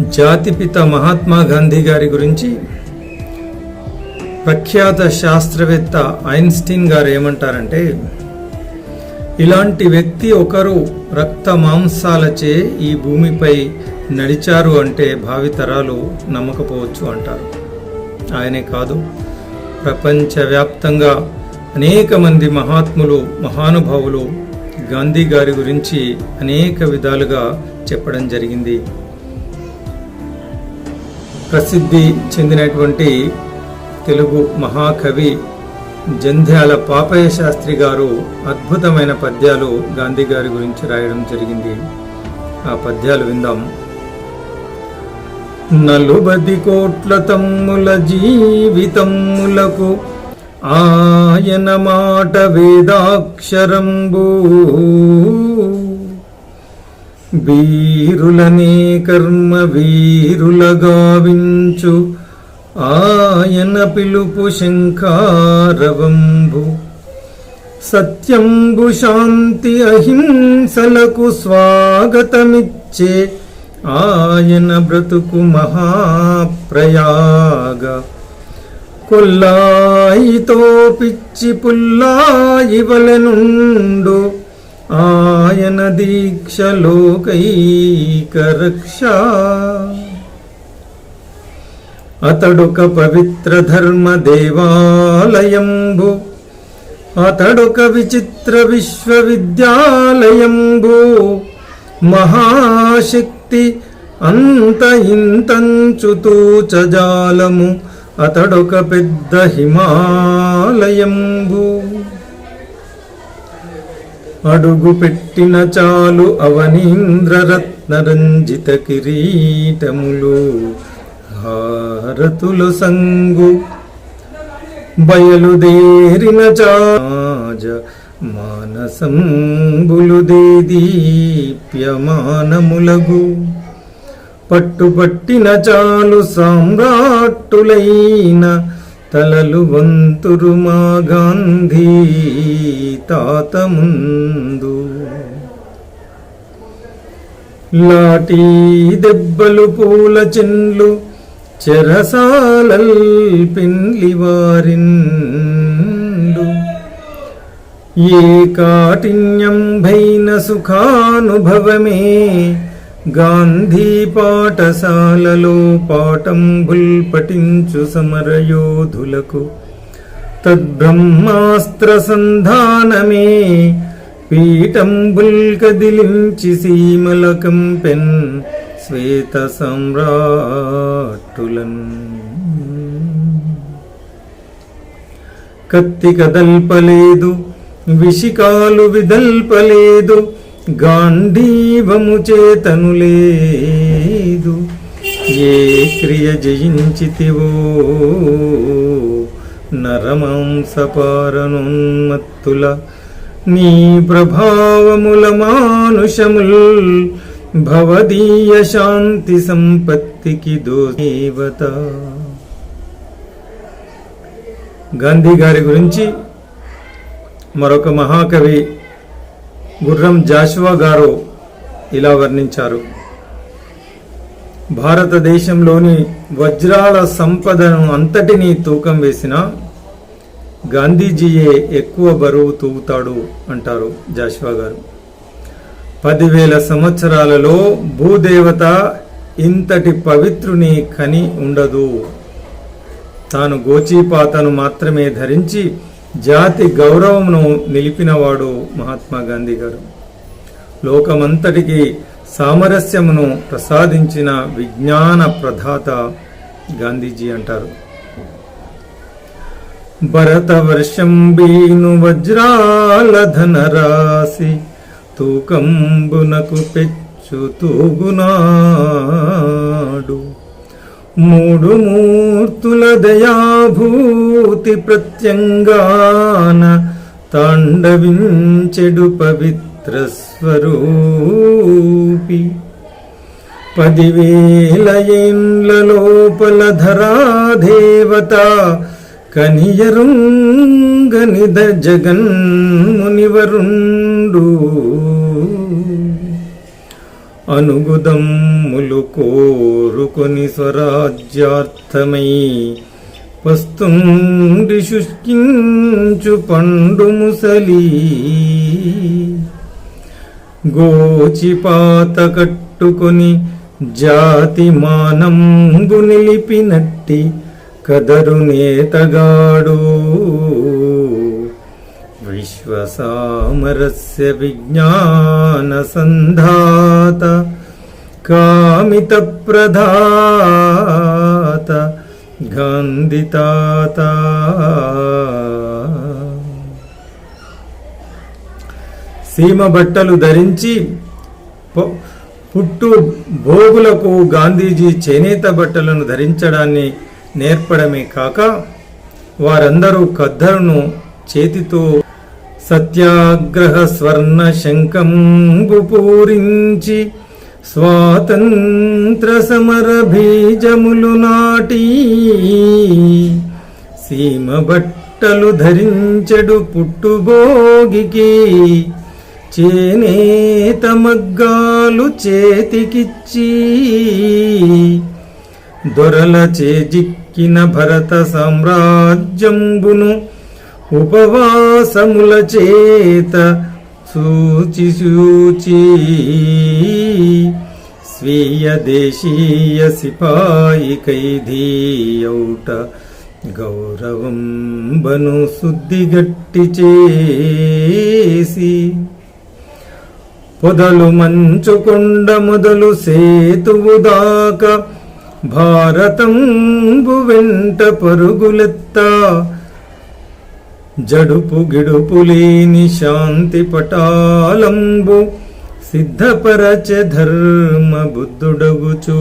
జాతిపిత మహాత్మా గాంధీ గారి గురించి ప్రఖ్యాత శాస్త్రవేత్త ఐన్స్టీన్ గారు ఏమంటారంటే ఇలాంటి వ్యక్తి ఒకరు రక్త మాంసాలచే ఈ భూమిపై నడిచారు అంటే భావితరాలు నమ్మకపోవచ్చు అంటారు. ఆయనే కాదు ప్రపంచవ్యాప్తంగా అనేక మంది మహాత్ములు మహానుభావులు గాంధీ గారి గురించి అనేక విధాలుగా చెప్పడం జరిగింది. ప్రసిద్ధి చెందినటువంటి తెలుగు మహాకవి జంధ్యాల పాపయ్య శాస్త్రి గారు అద్భుతమైన పద్యాలు గాంధీ గారి గురించి రాయడం జరిగింది. ఆ పద్యాలు విందాం. నలుబది కోట్ల తమ్ముల జీవితమ్ములకు ఆయన మాట వేదాక్షరంబూ. వీరులనే కర్మ వీరులగావించు ఆయన పిలుపు శంఖారవంబు సత్యంబు శాంతి అహింసలకు స్వాగతమిచ్చే ఆయన బ్రతుకు మహాప్రయాగ. కొల్లాయితో పిచ్చి పుల్లాయి వలెనుండు. ఆ దీక్ష లోకైక రక్ష అతడొక పవిత్ర ధర్మ దేవాలయంబు అతడొక విచిత్ర విశ్వవిద్యాలయంబు మహాశక్తి అంత ఇంతంచుతూచజాలము అతడొక పెద్ద హిమాలయంబు. అడుగు పెట్టిన చాలు అవనీంద్రరత్నరంజిత కిరీటములు. హారతులు సంగు బయలుదేరిన చాజ మానసంబులు దీప్యమానములగు పట్టుపట్టిన చాలు సామ్రాట్టులైన తలలు వంతురు మా గాంధీ తాత ముందు లాఠీ దెబ్బలు పూల చెన్లు చెరసాలల్ పిన్లివారిండు ఏ కాఠిన్యం భైన సుఖానుభవమే గాంధీ పాఠశాలలో పాఠంబుల్ పఠించు సమరయోధులకు. తద్బ్రహ్మాస్త్ర సంధానమే పీఠంబుల్ కదిలించి సీమలకం పెన్ శ్వేత సమ్రాట్టులన్. కత్తి కదల్పలేదు విషికాలు విదల్పలేదు గాంధీవము చేతను లేదు. ఏ క్రియ జయించితివో? నరమాంసపారనోన్మత్తుల నీ ప్రభావముల మానుషముల్ భవదీయ శాంతి సంపత్తికి దోదేవత గాంధీ గారి గురించి మరొక మహాకవి గుర్రం జాషువా గారు ఇలా వర్ణించారు. భారతదేశంలోని వజ్రాల సంపదను అంతటినీ తూకం వేసిన గాంధీజీయే ఎక్కువ బరువు తూగుతాడు అంటారు జాషువా గారు. పదివేల సంవత్సరాలలో భూదేవత ఇంతటి పవిత్రుని కని ఉండదు. తాను గోచీపాతను మాత్రమే ధరించి జాతి గౌరవమును నిలిపినవాడు మహాత్మా గాంధీ గారు. లోకమంతటికి సామరస్యమును ప్రసాదించిన విజ్ఞాన ప్రధాత గాంధీజీ అంటారు. భరతవర్షం బీను వజ్రాల ధనరాశి తూకంబునకు పెచ్చు తూగునాడు. మూడు మూర్తుల దయాభూతి ప్రత్యంగాన తాండవించెడు పవిత్ర స్వరూపి. పదివేల ఏండ్ల లోపల ధరాదేవత కనియరుంగనిద జగన్మునివరుండు. అనుగుదమ్ములు కోరుకొని స్వరాజ్యార్థమై వస్తుండి శుష్కించు పండు ముసలి. గోచిపాత కట్టుకొని జాతి మానంబు నిలిపినట్టి కదరు నేతగాడు. విశ్వసామరస్య విజ్ఞాన సంధాత కామిత ప్రధాత గాంధితాత సీమ బట్టలు ధరించి పుట్టు భోగులకు గాంధీజీ చేనేత బట్టలను ధరించడాన్ని నేర్పడమే కాక వారందరూ కద్దరును చేతితో సత్యాగ్రహ స్వర్ణ శంఖంబు పూరించి స్వాతంత్ర సమర బీజములు నాటి సీమ బట్టలు ధరించెడు పుట్టుబోగికి చేనేత మగ్గాలు చేతికిచ్చి దొరల చేజిక్కిన భరత సామ్రాజ్యంబును ఉపవాసముల చేత సూచి సూచి స్వీయ దేశీయ సిపాయి ఖైదీయౌట గౌరవం బను శుద్ధిగట్టి చేసి. పొదలు మంచుకొండ మొదలు సేతువు దాకా భారతంబు వెంట పరుగులెత్తా జడుపు గిడుపులేని శాంతి పటాలంబు సిద్ధపరచ ధర్మ బుద్ధుడగుచూ.